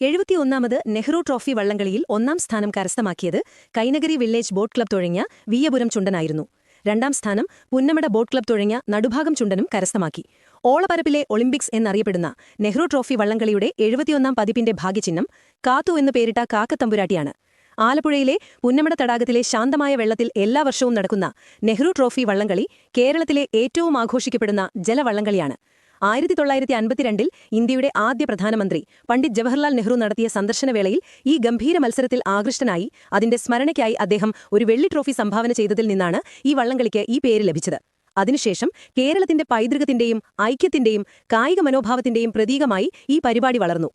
എഴുപത്തിയൊന്നാമത് Nehru trophy വള്ളംകളിയിൽ ഒന്നാം സ്ഥാനം കരസ്ഥമാക്കിയത് കൈനഗരി വില്ലേജ് ബോട്ട് ക്ലബ് തുഴഞ്ഞ വിയ്യപുരം ചുണ്ടനായിരുന്നു. രണ്ടാം സ്ഥാനം പുന്നമട ബോട്ട് ക്ലബ് തുഴഞ്ഞ നടുഭാഗം ചുണ്ടനും കരസ്ഥമാക്കി. ഓളപരപ്പിലെ ഒളിമ്പിക്സ് എന്നറിയപ്പെടുന്ന നെഹ്റു ട്രോഫി വള്ളംകളിയുടെ എഴുപത്തിയൊന്നാം പതിപ്പിന്റെ ഭാഗ്യചിഹ്നം കാത്തു എന്ന് പേരിട്ട കാക്കത്തമ്പുരാട്ടിയാണ്. ആലപ്പുഴയിലെ പുന്നമട തടാകത്തിലെ ശാന്തമായ വെള്ളത്തിൽ എല്ലാ വർഷവും നടക്കുന്ന നെഹ്റു ട്രോഫി വള്ളംകളി കേരളത്തിലെ ഏറ്റവും ആഘോഷിക്കപ്പെടുന്ന ജലവള്ളംകളിയാണ്. ആയിരത്തി തൊള്ളായിരത്തി അൻപത്തിരണ്ടിൽ ഇന്ത്യയുടെ ആദ്യ പ്രധാനമന്ത്രി പണ്ഡിറ്റ് ജവഹർലാൽ നെഹ്റു നടത്തിയ സന്ദർശനവേളയിൽ ഈ ഗംഭീര മത്സരത്തിൽ ആകൃഷ്ടനായി അതിന്റെ സ്മരണയ്ക്കായി അദ്ദേഹം ഒരു വെള്ളി ട്രോഫി സംഭാവന ചെയ്തതിൽ നിന്നാണ് ഈ വള്ളംകളിക്ക് ഈ പേര് ലഭിച്ചത്. അതിനുശേഷം കേരളത്തിന്റെ പൈതൃകത്തിന്റെയും ഐക്യത്തിന്റെയും കായിക മനോഭാവത്തിന്റെയും പ്രതീകമായി ഈ പരിപാടി വളർന്നു.